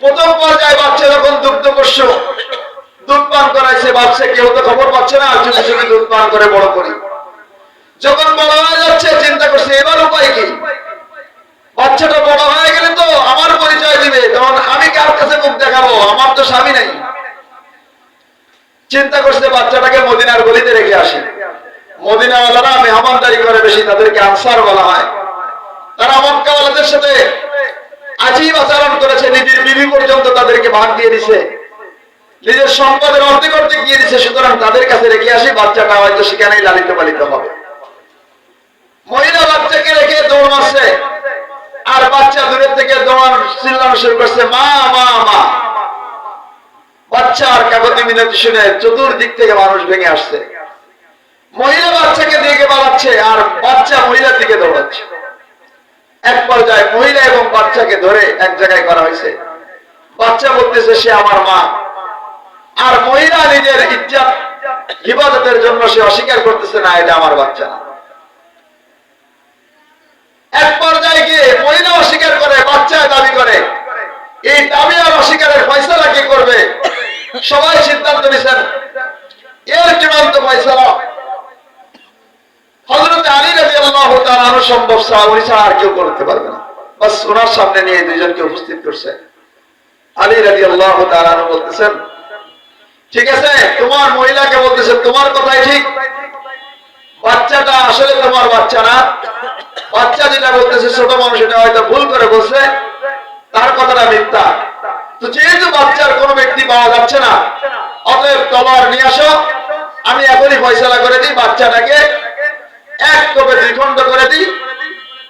প্রথম পর্যায়ে বাচ্চা যখন দুগ্ধ পোষ্য দুধ পান করাইছে ভাবছে কেউ তো খবর পাচ্ছে না চুপি চুপি দুধ পান করে বড় করি। যখন বড় হয়ে যাচ্ছে, চিন্তা করছে, এবার উপায় কি? বাচ্চাটা বড় হয়ে গেলে তো আমার পরিচয় দিবে, তখন আমি কার কাছে মুখ দেখাবো? আমার তো স্বামী নাই। চিন্তা করছে, বাচ্চাটাকে মদিনার গলিতে রেখে আসি। মদিনাওয়ালারা মেহমানদারি করে বেশি, তাদেরকে আনসার বলা হয়। তারা মক্কাওয়ালাদের সাথে আজীব আচরণ করেছে, নিজের বিবি পর্যন্ত তাদেরকে ভাগ দিয়ে দিছে। নিজের সম্পদের অর্ধেক অর্ধেক দিয়ে দিছে, সুতরাং তাদের কাছে রেখে আসি, বাচ্চাটা হয়তো সেখানেই লালিত পালিত হবে। মহিলা বাচ্চাকে রেখে দৌড় মারছে, আর বাচ্চা দূরের থেকে দৌড় চিল্লানো শুরু করছে, মা মা মা। বাচ্চা আর কাগতি মিনতি শুনে চতুর্দিক থেকে মানুষ ভেঙে আসছে। মহিলা বাচ্চাকে দিকে বাড়াচ্ছে আর বাচ্চা মহিলার দিকে দৌড়াচ্ছে। এক পর্যায়ে মহিলা এবং বাচ্চাকে ধরে এক জায়গায় করা হয়েছে। বাচ্চা বলতেছে, সে আমার মা। আর মহিলা নিজের ইজ্জত, হিফাজতের জন্য সে অস্বীকার করতেছে, না, এটা আমার বাচ্চা এক পর্যায়ে গিয়ে মহিলা অস্বীকার করে, বাচ্চা দাবি করে, এই দাবি আর অস্বীকারের ফয়সালা কি করবে? সবাই সিদ্ধান্ত নিছেন এর চূড়ান্ত ফয়সালা হজরত আলী রাজি আল্লাহ সম্ভব ছাড়া ছাড়া আর কেউ করতে পারবে না। বাস ওনার সামনে নিয়ে দুইজনকে উপস্থিত করছে। আলী রাজি আল্লাহ তাআলা বলতেছেন, ঠিক আছে, তোমার মহিলাকে বলতেছে তোমার কথাই ঠিক। বাচ্চাটা আসলে তোমার বাচ্চা না। বাচ্চা যেটা বলতেছে, ছোট মানুষ এটা হয়তো ভুল করে বলছে। তার কথাটা মিথ্যা। তো যেহেতু বাচ্চার কোনো ব্যক্তি পাওয়া যাচ্ছে না, অতএব তলোয়ার নিয়ে আসো। আমি এখনই ফয়সালা করে দিই বাচ্চাটাকে। এক করে দিই,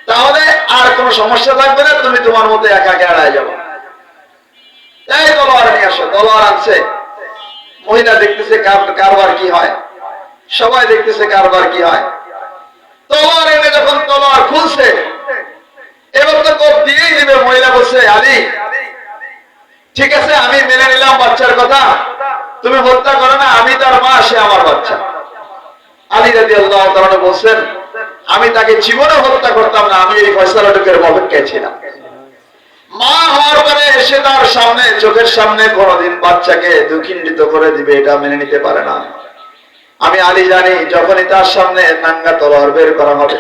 তাহলে আর কোনো সমস্যা থাকবে না, তুমি তোমার মতো একা যাব তলোয়ার নিয়ে আসো, তলোয়ার আনছে। মহিলা দেখতেছে কারবার কি হয়। সবাই দেখতেছে কারবার কি হয়। তলোয়ার এনে যখন তলোয়ার খুলছে, এবার তো কোপ দিয়েই দিবে, মহিলা বলছে, আলী, ঠিক আছে, আমি মেনে নিলাম বাচ্চার কথা। তুমি হত্যা করো না, আমি তার মা, সে আমার বাচ্চা। আলী রাজি আল্লাহ বলছেন, আমি তাকে জীবনে হত্যা করতাম না, আমি এই ফয়সালাটুকের অপেক্ষায় ছিলাম। মা হওয়ার পরে এসে তার সামনে, চোখের সামনে কোনোদিন বাচ্চাকে দুঃখিন্ডিত করে দিবে, এটা মেনে নিতে পারে না। আমি আলী জানি, যখনই তার সামনে নাঙ্গা তলোয়ার বের করা হবে,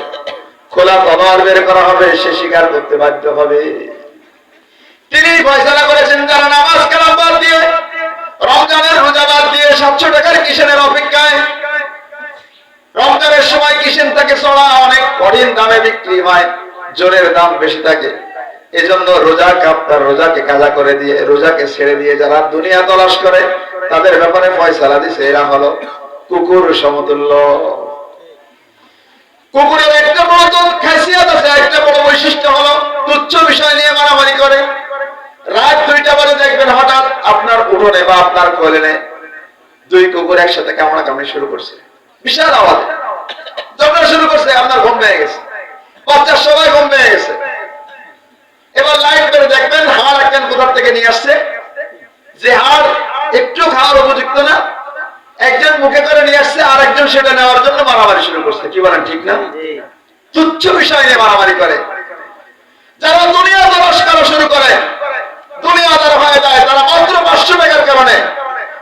খোলা তলোয়ার বের করা হবে, সে স্বীকার করতে বাধ্য হবে। তিনি ফয়সালা করেছেন যারা নামাজ কালাম বাদ দিয়ে, রমজানের রোজা বাদ দিয়ে সাতশো টাকার কিষেনের অপেক্ষায় রমজানের সময় কিষেন থাকে চড়া অনেক কঠিন দামে বিক্রি হয়, জোরের দাম বেশি থাকে। এজন্য রোজা কাপ তার রোজাকে কাজা করে দিয়ে, রোজাকে ছেড়ে দিয়ে যারা দুনিয়া তলাশ করে, তাদের ব্যাপারে ফয়সালা দিছে। এরা হলো কুকুর সমতুল্য। কুকুরের একটা বড় তো খাসিয়াত আছে। একটা বড় বৈশিষ্ট্য হলো তুচ্ছ বিষয় নিয়ে মারামারি করে। রাত দুইটা বাজে দেখবেন হঠাৎ আপনার উঠোনে বা আপনার কোলেনে দুই কুকুর একসাথে কামড়া কামড়ি শুরু করছে। বিশাল আওয়াজ। যখন শুরু করছে, আপনার ঘুম পেয়ে গেছে। বাচ্চার সবাই ঘুম পেয়ে গেছে। এবার লাইট করে দেখবেন, হাড় একজন কোথার থেকে নিয়ে আসছে। যে হাড় একটু খাওয়ার উপযুক্ত না, একজন মুখে করে নিয়ে আসছে, আর একজন সেটা নেওয়ার জন্য মারামারি শুরু করছে। কি বলেন, ঠিক না? তুচ্ছ বিষয় নিয়ে মারামারি করে। যারা দুনিয়া দরস করা শুরু করে দুনিয়াদার হয়ে যায়, তারা মাত্র পাঁচশো টাকার কারণে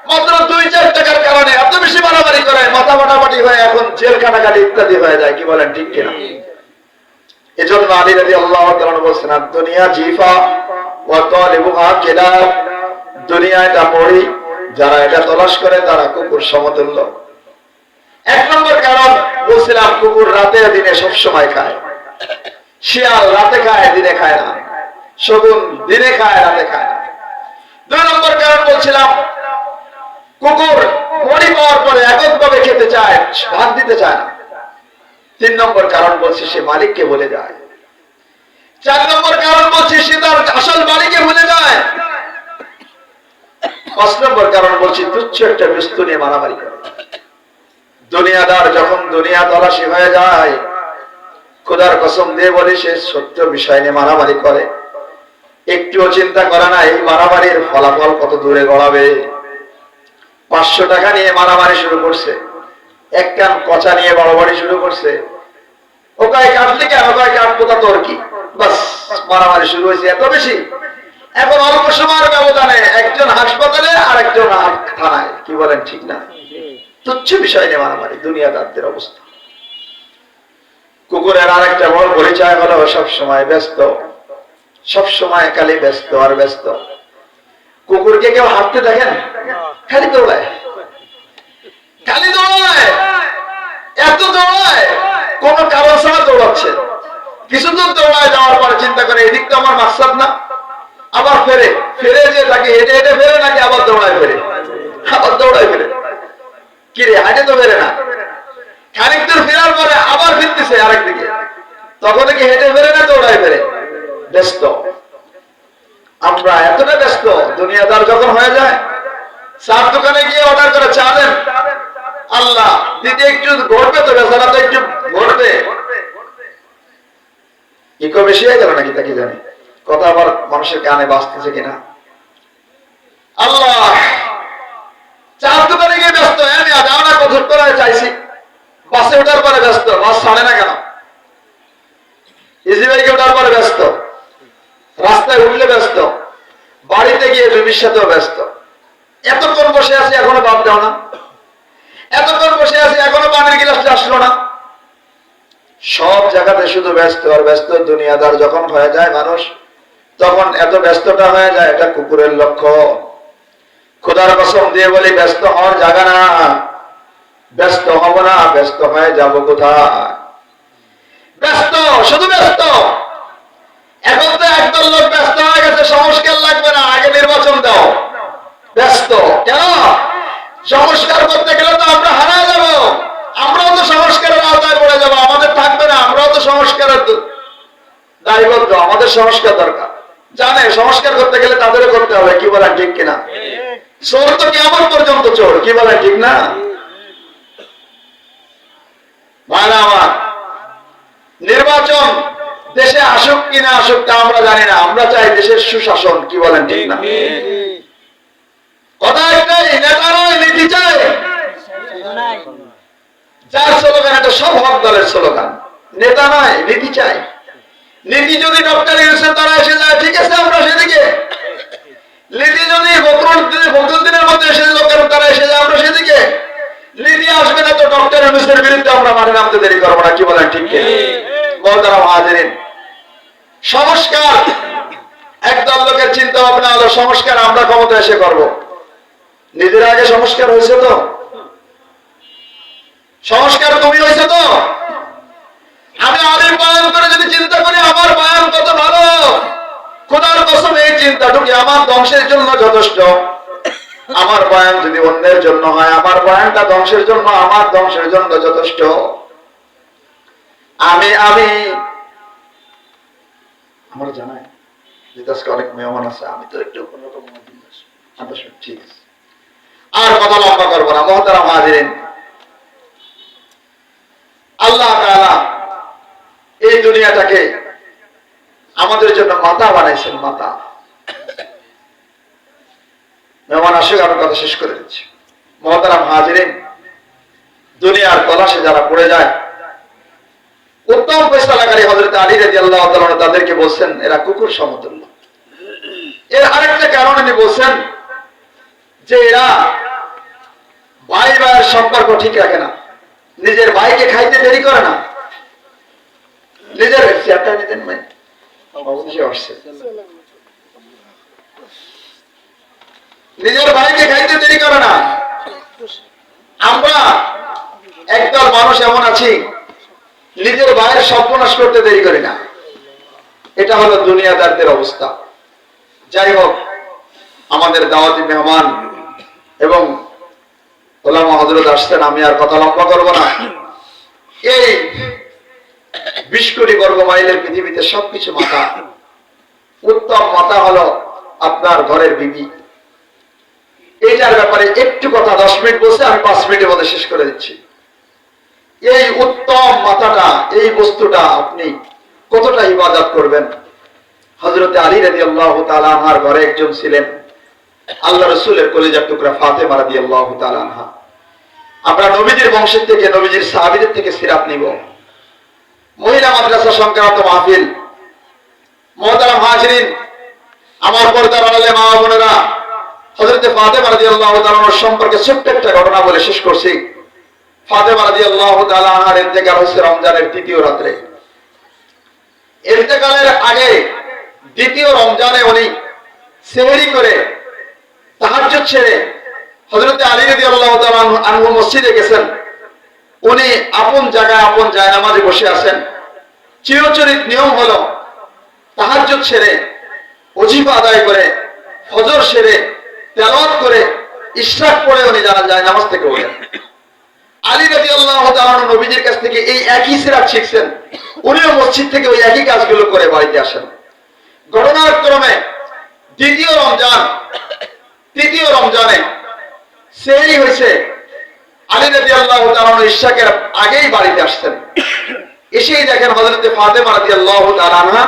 মাত্র দুই চার টাকার কারণে এত বেশি মারামারি করে, মাথা মোটামুটি হয়ে এখন জেল কাটাকাটি ইত্যাদি হয়ে যায়, কি বলেন, ঠিক কিনা? এজন্য আলী রাজি আল্লাহ বলছেন দুনিয়া জিফা কুকুর রাতে দিনে সব সময় খায়। শিয়াল রাতে খায়, দিনে খায় না। শগুন দিনে খায়, রাতে খায় না। দুই নম্বর কারণ বলছিলাম কুকুর মরি পাওয়ার পরে এককভাবে খেতে চায়, ভাত দিতে চায় না। তিন নম্বর কারণ বলছি সে মালিককে বলে যায়। চার নম্বর কারণ বলছি সে তার আসল মালিককে ভুলে যায়। পাঁচ নম্বর কারণ বলছি তুচ্ছ একটা বস্তু নিয়ে মারামারি করে। দুনিয়াদার যখন দুনিয়া তলাশি হয়ে যায়, খোদার কসম দিয়ে বলে সে সত্য বিষয় নিয়ে মারামারি করে। একটুও চিন্তা করে না, এই মারামারির ফলাফল কত দূরে গড়াবে। পাঁচশো টাকা নিয়ে মারামারি শুরু করছে। এক কান কচা নিয়ে বাড়াবাড়ি শুরু করছে। ওকায় কাটলি কেন? ওকায় কাটবো তা তোর কি? বাস, মারামারি শুরু হয়েছে এত বেশি। এখন অল্প সময়ের ব্যবধানে একজন হাসপাতালে আর একজন থানায়। কি বলেন, ঠিক না? তুচ্ছ বিষয় নিয়ে মারামারি, দুনিয়াদারদের অবস্থা। কুকুরের আর একটা বড় পরিচয় হলো সব সময় ব্যস্ত। সব সময় খালি ব্যস্ত আর ব্যস্ত। কুকুরকে কেউ হাঁটতে দেখেন? খালি দৌড়ায়। খালি দৌড়ায়। এত দৌড়ায়। কোন কারণ ছাড়া দৌড়াচ্ছে। কিছু দূর দৌড়ায় যাওয়ার পরে চিন্তা করে, এদিক তো আমার মাকসাদ না। আবার ফেরে। ফেরে যে তাকে হেঁটে হেঁটে ফেরে নাকি আবার দৌড়ায় ফেরে? আবার দৌড়ায় ফেরে। কি রে, হাঁটে তো ফেরে না। খানিক দূর ফেরার পরে আবার ফিরতেছে আরেকদিকে। তখন কি হেঁটে ফেরে না দৌড়ায় ফেরে? ব্যস্ত। আমরা এতটা ব্যস্ত, দুনিয়াদার যখন হয়ে যায়, চার দোকানে গিয়ে অর্ডার করে, চা দেন। আল্লাহ দিদি একটু ঘটবে তো বেচারা তো একটু ঘটবে। ইকো বেশি হয়ে গেল নাকি তাকে জানি? কথা আবার মানুষের কানে বাঁচতেছে কিনা? আল্লাহ, চার দোকানে গিয়ে ব্যস্ত হ্যাঁ যাও না কঠোর করে চাইছি। বাসে ওঠার পরে ব্যস্ত, বাস ছাড়ে না কেন? ইজি বাইকে ওঠার পরে ব্যস্ত। রাস্তায় উঠলে ব্যস্ত, বাড়িতে গিয়ে জমির সাথেও ব্যস্ত। এতক্ষণ বসে আছি, এখনও বাদ দাও না। এতক্ষণ বসে আছি, এখনও পানির গিলাসটা আসলো না। সব জায়গাতে শুধু ব্যস্ত, আর ব্যস্ত দুনিয়াদার যখন হয়ে যায় মানুষ, তখন এত ব্যস্ততা হয়ে যায়, এটা কুকুরের লক্ষ্য। খোদার কসম দিয়ে বলি, ব্যস্ত হওয়ার জায়গা না। ব্যস্ত হব না, ব্যস্ত হয়ে যাব কোথায়? ব্যস্ত, শুধু ব্যস্ত। এখন তো একদল লোক ব্যস্ত হয়ে গেছে, সংস্কার লাগবে না, আগে নির্বাচন দাও। ব্যস্ত। কেন? সংস্কার করতে গেলে তো আমরা হারা যাব। আমরাও তো সংস্কারের আওতায় পড়ে যাব, আমাদের থাকবে না, আমরাও তো সংস্কারের দায়বদ্ধ, আমাদের সংস্কার দরকার। জানে, সংস্কার করতে গেলে তাদেরও করতে হবে, কি বলেন ঠিক কিনা? চোর তো কেমন পর্যন্ত চোর, কি বলেন ঠিক না? ভাইরা আমার, নির্বাচন দেশে আসুক কিনা আসুক তা আমরা জানি না। আমরা চাই দেশের সুশাসন কি বলেন ঠিক না? কথা একটাই নেতা নয় নীতি চাই যার স্লোগান এটা সব হক দলের স্লোগান। নেতা নয় নীতি চাই। নীতি যদি ডক্টর ইউসেফ তারা এসে যায় ঠিক আছে আমরা সেদিকে। নীতি যদি দিনের মধ্যে এসে লোকের তারা এসে যায় আমরা সেদিকে। নীতি আসবে না তো ডক্টর ইউনুসের বিরুদ্ধে আমরা মাঠে নামতে দেরি করব না কি বলেন ঠিক কি হাজিরিন। সংস্কার। একদল লোকের চিন্তা ভাবনা হলো, সংস্কার আমরা ক্ষমতা এসে করব। নিজের আগে সংস্কার হয়েছে তো? সংস্কার তুমি হয়েছে তো? আমি আলিম বয়ান করে যদি চিন্তা করি, আমার বয়ান কত ভালো? খোদার কসম, এই চিন্তাটুকু আমার ধ্বংসের জন্য যথেষ্ট। আমার বয়ান যদি অন্যের জন্য হয়, আমার বয়ানটা ধ্বংসের জন্য, আমার ধ্বংসের জন্য যথেষ্ট। আমি আমি আমার জানাই যে আজকে অনেক মেহমান আছে আমি তো একটু মজবুত আছি। আচ্ছা, ঠিক আছে। আর কথা লম্বা করব না মহতারাম হাজিরিন। আল্লাহ তাআলা এই দুনিয়াটাকে আমাদের জন্য মাতা বানাইছেন মাতা। মেহমান আসুক আমি কথা শেষ করে দিচ্ছি। মহতারাম হাজিরিন দুনিয়ার তলাশে যারা পড়ে যায় উত্তম ফেসলাকারী হজরত আলী রাজি আল্লাহ তাদেরকে বলছেন, এরা কুকুর সমতুল্য। এর আরেকটা কারণ উনি বলছেন যে এরা ভাই ভাইয়ের সম্পর্ক ঠিক রাখে না। নিজের ভাইকে খাইতে দেরি করে না। নিজের নিজের ভাইকে খাইতে দেরি করে না। আমরা একদল মানুষ এমন আছি নিজের ভাইয়ের সর্বনাশ করতে দেরি করি না। এটা হলো দুনিয়াদারদের অবস্থা। যাই হোক, আমাদের দাওয়াতি মেহমান এবং ওলামা হজরত আসছেন, আমি আর কথা লম্বা করব না। এই বিশ কোটি বর্গ মাইলের পৃথিবীতে সবকিছু মাথা। উত্তম মাথা হলো আপনার ঘরের বিবি। এইটার ব্যাপারে একটু কথা দশ মিনিট বলছে আমি পাঁচ মিনিটের মধ্যে শেষ করে দিচ্ছি। এই উত্তম মাথাটা, এই বস্তুটা আপনি কতটা ইবাদত করবেন? হজরতে আলী রাজি আল্লাহ তালাহার ঘরে একজন ছিলেন। আল্লাহ রসুলের কলেজার টুকরা ফাতে মারাদি আল্লাহ তালাহা আমরা নবীজির বংশের থেকে, নবীজির সাহাবিদের থেকে সিরাপ নিব। মহিলা মাদ্রাসা সংক্রান্ত মাহফিল। মহতারাম হাজরিন, আমার পর্দার আড়ালে মা বোনেরা হজরতে ফাতেমা রাদিয়াল্লাহু তাআলার সম্পর্কে ছোট্ট একটা ঘটনা বলে শেষ করছি। ফাতেমা তাআলা আনহার ইন্তেকাল হয়েছে রমজানের তৃতীয় রাত্রে। আগে দ্বিতীয় রমজানে উনি করে ছেড়ে হযরতে আলী তাআলা আনহু মসজিদে গেছেন। উনি আপন জায়গায় আপন জায়নামাজে বসে আছেন। চিরচরিত নিয়ম হলো তাহাজ্জুদ ছেড়ে অজিফা আদায় করে, ফজর সেরে, তেলাওয়াত করে, ইশরাক পড়ে উনি যারা যায় নামাজ থেকে ওঠেন। আলী রাজি আল্লাহ নবীজির কাছ থেকে এই একই সিরাত শিখছেন। উনিও মসজিদ থেকে ওই একই কাজগুলো করে বাড়িতে আসেন। ঘটনার ক্রমে দ্বিতীয় রমজান, তৃতীয় রমজানে সেহরি হয়েছে। আলী রাজি আল্লাহ ইশাকের আগেই বাড়িতে আসছেন। এসেই দেখেন হজরতে ফাতেমা রাজি আল্লাহ তালানহা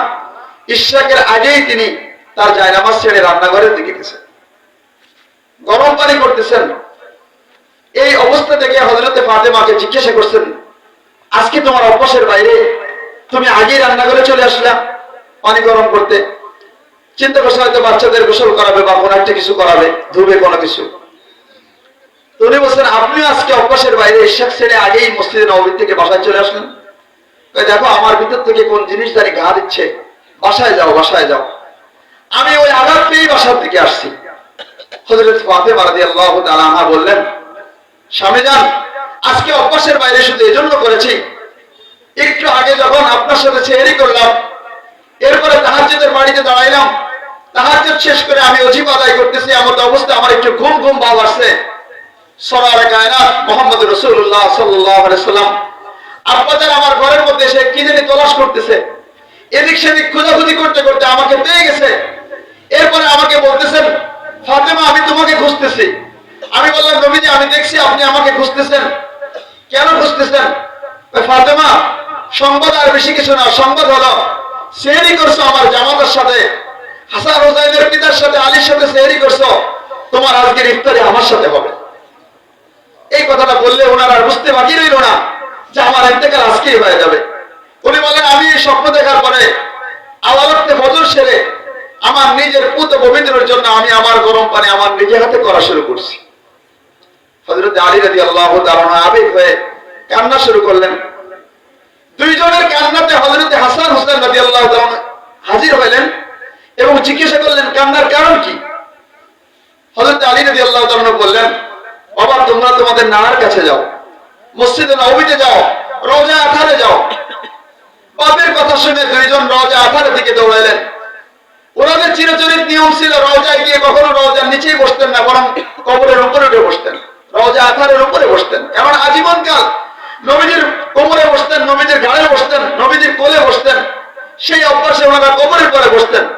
ইশাকের আগেই তিনি তার জায়নামাজ ছেড়ে রান্নাঘরের দিকে গেছেন। গরম পানি করতেছেন। এই অবস্থা থেকে হজরতে ফাতেমাকে জিজ্ঞাসা করছেন, আজকে তোমার অভ্যাসের বাইরে তুমি আগেই রান্নাঘরে চলে আসলা পানি গরম করতে। চিন্তা করছে হয়তো বাচ্চাদের গোসল করাবে বা কোনো একটা কিছু করাবে, ধুবে কোনো কিছু। উনি বলছেন, আপনিও আজকে অভ্যাসের বাইরে ইশাক ছেড়ে আগেই মসজিদে নবীর থেকে বাসায় চলে আসলেন। দেখো, আমার ভিতর থেকে কোন জিনিস জানি ঘা দিচ্ছে। বাসায় যাও বাসায় যাও। আমি ওই আঘাত পেয়েই বাসার দিকে আসছি। হজরত ফাতেমা রাদিয়াল্লাহু তাআলা আনহা বললেন স্বামী যান, আজকে অভ্যাসের বাইরে শুধু এজন্য করেছি। একটু আগে যখন আপনার সাথে চেহারি করলাম, এরপরে তাহাজ্জুদের বাড়িতে দাঁড়াইলাম। তাহাজ্জুদ শেষ করে আমি অজিব আদায় করতেছি, এমন অবস্থা আমার একটু ঘুম ঘুম ভাব আসছে। সরার কায়নাত মোহাম্মদ রসুল্লাহ সাল্লাহ সাল্লাম। আমার ঘরের মধ্যে এসে কি জানি তলাশ করতেছে। এদিক সেদিক খোঁজাখুঁজি করতে করতে আমাকে পেয়ে গেছে। এরপরে আমাকে বলতেছেন, ফাতেমা, আমি তোমাকে খুঁজতেছি। আমি বললাম, নবীজি, আমি দেখছি আপনি আমাকে খুঁজতেছেন। কেন খুঁজতেছেন? ফাতেমা, সংবাদ আর বেশি কিছু না, সংবাদ হলো, সেহরি করছ আমার জামাতের সাথে। হাসান হোসাইনের পিতার সাথে, আলীর সাথে সেহরি করছ। তোমার আজকের ইফতারি আমার সাথে হবে। এই কথাটা বললে ওনার আর বুঝতে বাকি রইল না যে আমার ইন্তেকাল আজকেই হয়ে যাবে। উনি বলেন, আমি এই স্বপ্ন দেখার পরে আদালতে ফজর সেরে আমার নিজের পুত পবিত্রের জন্য আমি আমার গরম পানি আমার নিজে হাতে করা শুরু করছি। হজরত আলী রাজি আল্লাহ শুরু করলেন। দুইজনের কান্নাতে হজরত হাসান রাজি হাজির হইলেন এবং জিজ্ঞাসা করলেন, কান্নার কারণ কি? হজরত রাজি তোমাদের নানার কাছে যাও, মসজিদে নবীতে যাও, রোজা আথারে যাও। বাপের কথা শুনে দুইজন রওজা আথারের দিকে দৌড়াইলেন। ওনাদের চিরচরিত নিয়ম ছিল রওজায় গিয়ে কখনো রওজার নিচেই বসতেন না, বরং কবরের উপরে উঠে বসতেন। রওজা আথারের উপরে বসতেন। এমন আজীবন কাল নবীজির কোমরে বসতেন, নবীজির ঘাড়ে বসতেন, নবীজির কোলে বসতেন, সেই অভ্যাসে ওনারা কবরের পরে বসতেন।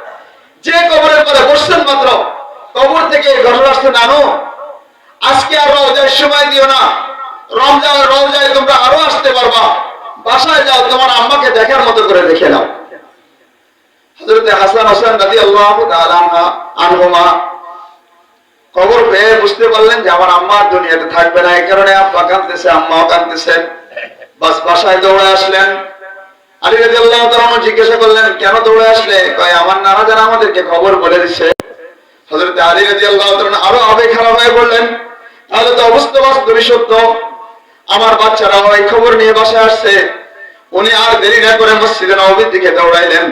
যে কবরের পরে বসতেন মাত্র, কবর থেকে ঘটনা নানো আজকে আর রওজায় সময় দিও না। রমজান রওজায় তোমরা আরও আসতে পারবা। বাসায় যাও, তোমার আম্মাকে দেখার মতো করে দেখে নাও হযরতে হাসান হোসেন তাআলা আনহা- আনহুমা খবর পেয়ে বুঝতে পারলেন যে আমার আম্মা দুনিয়াতে থাকবে না। এই কারণে আব্বা কাঁদতেছে, আম্মাও কাঁদতেছেন বাস, বাসায় দৌড়ে আসলেন। আলী রাদিয়াল্লাহু তাআলা জিজ্ঞাসা করলেন, কেন দৌড়ে আসলে? কয়, আমার নানা জানা আমাদেরকে খবর বলে দিছে। হযরত আলী আরও খারাপ হয়ে বললেন, তাহলে তো অবস্থা সত্য। আমার বাচ্চারা ওই খবর নিয়ে বাসায় আসছে। উনি আর দেরি না করে মসজিদে নবীর দিকে দৌড়াইলেন।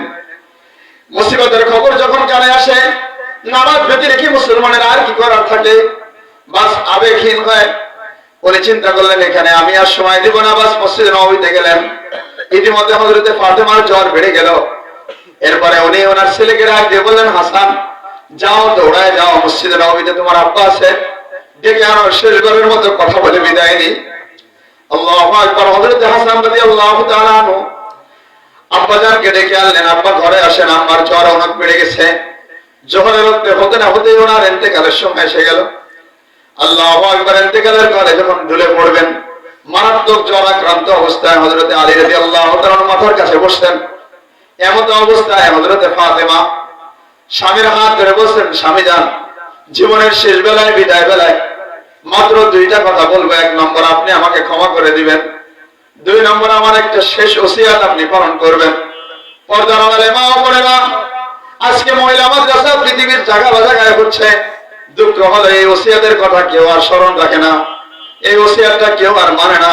মুসিবতের খবর যখন কানে আসে নামাজ বেঁধে রেখে মুসলমানের আর কি করার থাকে? বাস আবেগহীন হয়। উনি চিন্তা করলেন, এখানে আমি আর সময় দিব না, বাস মসজিদে নবীতে গেলেন। ইতিমধ্যে হজরতে ফাতেমার জ্বর বেড়ে গেল। এরপরে উনি ওনার ছেলেকে রাখ দিয়ে বললেন, হাসান, যাও, দৌড়ায় যাও, মসজিদে নবীতে তোমার আব্বা আছে। ডেকে আনো শেষবারের মতো কথা বলে বিদায় নি আল্লাহ আকবার। হজরত হাসান তাআলা আনহু আব্বাজানকে ডেকে আনলেন, আব্বা ঘরে আসেন আমার জ্বর অনেক বেড়ে গেছে। জোহরের হতে না হতেই ওনার এতেকালের সময় এসে গেল। আল্লাহ একবার এতেকালের ঘরে যখন ঢুলে পড়বেন, মারাত্মক জ্বর আক্রান্ত অবস্থায় হজরতে আলী রাজি আল্লাহ মাথার কাছে বসতেন। এমত অবস্থায় হজরতে ফাতেমা স্বামীর হাত ধরে বলছেন, স্বামী যান, জীবনের শেষ বেলায়, বিদায় বেলায় মাত্র দুইটা কথা বলব। এক নম্বর, আপনি আমাকে ক্ষমা করে দিবেন। দুই নম্বর, আমার একটা শেষ ওসিয়াত আপনি পালন করবেন। পর্দার বোনেরা, আজকে মহিলা মাদ্রাসা পৃথিবীর বাজা গায়ে হচ্ছে। দুঃখ হলো এই ওসিয়াতের কথা কেউ আর স্মরণ রাখে না। এই ওসিয়াতটা কেউ আর মানে না।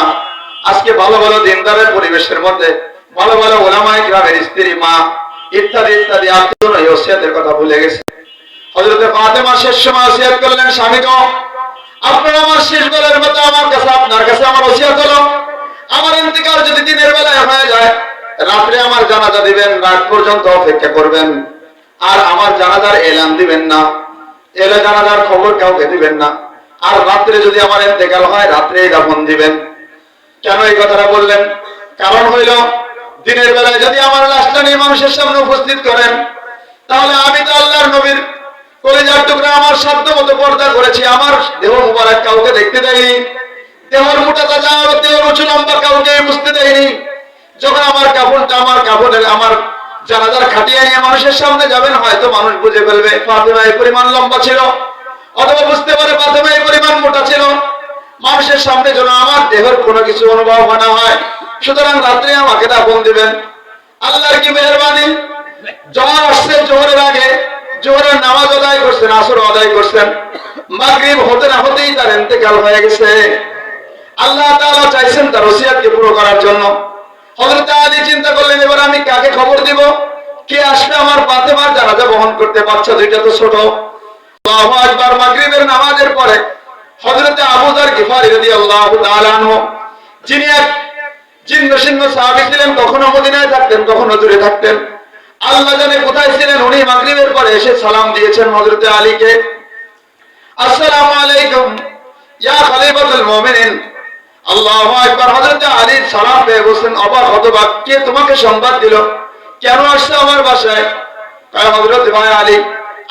আজকে ভালো ভালো দিনদারের পরিবেশের মধ্যে ভালো ভালো ওলামাই গ্রামের স্ত্রী, মা, ইত্যাদি ইত্যাদি আত্মীয় এই ওসিয়াতের কথা ভুলে গেছে। হজরতে ফাতেমা শেষ সময় ওসিয়াত করলেন স্বামীকে আপনার আমার শেষ বেলার মতো আমার কাছে, আপনার কাছে আমার ওসিয়াত হলো। আমার ইন্তিকাল যদি দিনের বেলায় হয়ে যায়, রাত্রে আমার জানাজা দিবেন, রাত পর্যন্ত অপেক্ষা করবেন। আর আমার জানাজার এলান দিবেন না। এলে জানাজার খবর কাউকে দিবেন না। আর রাত্রে যদি আমার ইন্তেকাল হয়, রাত্রে দাফন দিবেন। কেন এই কথাটা বললেন? কারণ হইল, দিনের বেলায় যদি আমার লাশটা নিয়ে মানুষের সামনে উপস্থিত করেন, তাহলে আমি তো আল্লাহর নবীর কলেজার টুকরা আমার সাধ্য মতো পর্দা করেছি। আমার দেহ মুবারক কাউকে দেখতে দেয়নি। দেহর মোটা তাজা দেহর উঁচু লম্বা কাউকে বুঝতে দেয়নি। যখন আমার কাপড়টা আমার কাপড়ের আমার জানাজার খাটিয়ে নিয়ে মানুষের সামনে যাবেন, হয়তো মানুষ বুঝে ফেলবে ফাতেমা এই পরিমাণ লম্বা ছিল, অথবা বুঝতে পারে ফাতেমা এই পরিমাণ মোটা ছিল। মানুষের সামনে যেন আমার দেহের কোনো কিছু অনুভব না হয়। সুতরাং রাত্রে আমাকে দাপন দিবেন। আল্লাহর কি মেহরবানি? জমা আসছে জোহরের আগে জোহরের নামাজ আদায় করছেন, আসর আদায় করছেন। মাগরিব হতে না হতেই তার ইন্তেকাল হয়ে গেছে। আল্লাহ তাআলা চাইছেন তার ওসিয়াতকে পুরো করার জন্য। হযরত আলী চিন্তা করলেন, এবার আমি কাকে খবর দিব? কে আসবে আমার ফাতেমার জানাজা বহন করতে? বাচ্চা দুইটা তো ছোট। আল্লাহু আকবার, মাগরিবের নামাজের পরে হযরত আবু যর গিফারি তাআলা আনহু, যিনি এক জিন্ন শীর্ণ সাহাবী ছিলেন, কখনো মদিনায় থাকতেন, কখনো দূরে থাকতেন। আল্লাহ জানে কোথায় ছিলেন, উনি মাগরিবের পরে এসে সালাম দিয়েছেন হযরত আলীকে। আসসালামু আলাইকুম, ইয়া খলিফাতুল মুমিনিন। আল্লাহু আকবার। হযরত আলী সালাম পেয়ে বলছেন অবাক, হতবাক, কে তোমাকে সংবাদ দিল? কেন আসছে আমার বাসায়? কয়, হযরত ভাই আলী,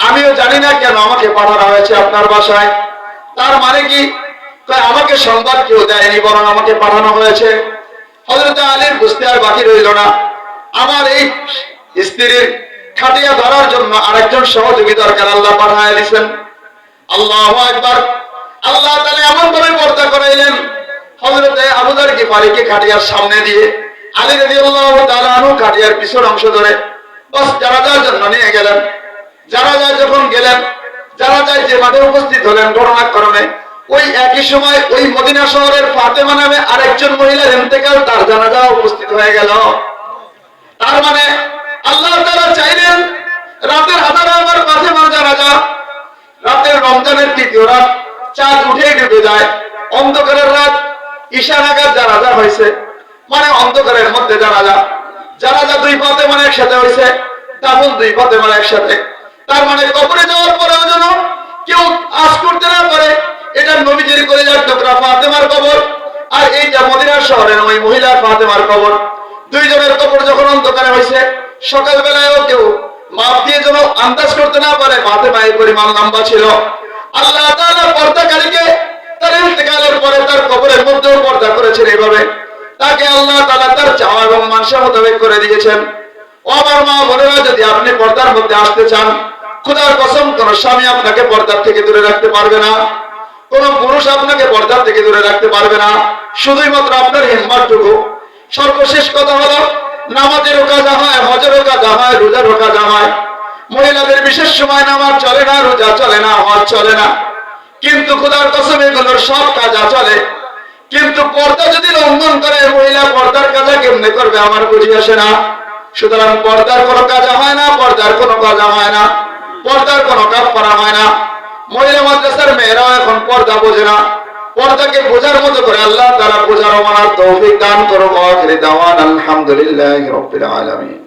আমিও জানি না কেন আমাকে পাঠানো হয়েছে আপনার বাসায়। তার মানে কি? কয়, আমাকে সংবাদ কেউ দেয়নি, বরং আমাকে পাঠানো হয়েছে। হযরত আলীর বুঝতে আর বাকি রইল না। আমার এই স্ত্রীর খাটিয়া ধরার জন্য আরেকজন সহযোগী দরকার আল্লাহ পাঠায় দিয়েছেন আল্লাহ একবার আল্লাহ তাহলে এমন ভাবে পর্দা করাইলেন হজরতে আবুদার গিফারিকে খাটিয়ার সামনে দিয়ে, আলী রবি আল্লাহ তালু খাটিয়ার পিছন অংশ ধরে বাস যারা যার জন্য নিয়ে গেলেন। যারা যায় যখন গেলেন যারা যায় যে মাঠে উপস্থিত হলেন ঘটনাক্রমে, ওই একই সময় ওই মদিনা শহরের ফাতেমা নামে আরেকজন মহিলার ইন্তেকাল তার জানাজা উপস্থিত হয়ে গেল। তার মানে আল্লাহ তাআলা চাইলেন রাতের হাজারা আমার মাঝে রাজা রাতের রমজানের তৃতীয় রাত, চাঁদ উঠে ডুবে যায়, অন্ধকারের রাত ঈশা নাগাদ জানাজা হয়েছে মানে অন্ধকারের মধ্যে জানাজা। জানাজা দুই পথে মানে একসাথে হয়েছে, দাফন দুই পথে মানে একসাথে। তার মানে কবরে যাওয়ার পরেও যেন কেউ আজ করতে না পারে, এটা নবীজির করে যার টুকরা ফাতেমার কবর, আর এইটা মদিনার শহরের ওই মহিলার ফাতেমার কবর। দুইজনের কবর যখন অন্ধকারে হয়েছে সকাল বেলায়ও কেউ মাপ দিয়ে যেন আন্দাজ করতে না পারে মাথে মায়ের পরিমাণ লম্বা ছিল। আল্লাহ তাআলা পর্দাকারীকে তার ইন্তেকালের পরে তার কবরের মধ্যেও পর্দা করেছেন এইভাবে। তাকে আল্লাহ তাআলা তার চাওয়া এবং মানসা মোতাবেক করে দিয়েছেন। আমার মা বোনেরা, যদি আপনি পর্দার মধ্যে আসতে চান, খুদার কসম, কোন স্বামী আপনাকে পর্দার থেকে দূরে রাখতে পারবে না। কোন পুরুষ আপনাকে পর্দার থেকে দূরে রাখতে পারবে না। শুধুই মাত্র আপনার হিম্মাটুকু সর্বশেষ কথা হলো নামাজেরও কাজা হয় হজেরও কাজা হয় রোজারও কাজা হয় মহিলাদের বিশেষ সময় নামাজ চলে না, রোজা চলে না, হজ চলে না। কিন্তু খোদার কসম এগুলোর সব কাজা চলে কিন্তু পর্দা যদি লঙ্ঘন করে, মহিলা পর্দার কাজা কেমনে করবে আমার বুঝি আসে না। সুতরাং পর্দার কোনো কাজা হয় না, পর্দার কোনো কাজা হয় না। পর্দার কোনো কাজ করা হয় না। মহিলা মাদ্রাসার মেয়েরাও এখন পর্দা বোঝে না। পর্দাকে বোঝার মতো করে আল্লাহ তারা বোঝার মানার তৌফিক দান করো দাওয়ান আলহামদুলিল্লাহি রাব্বিল আলামিন।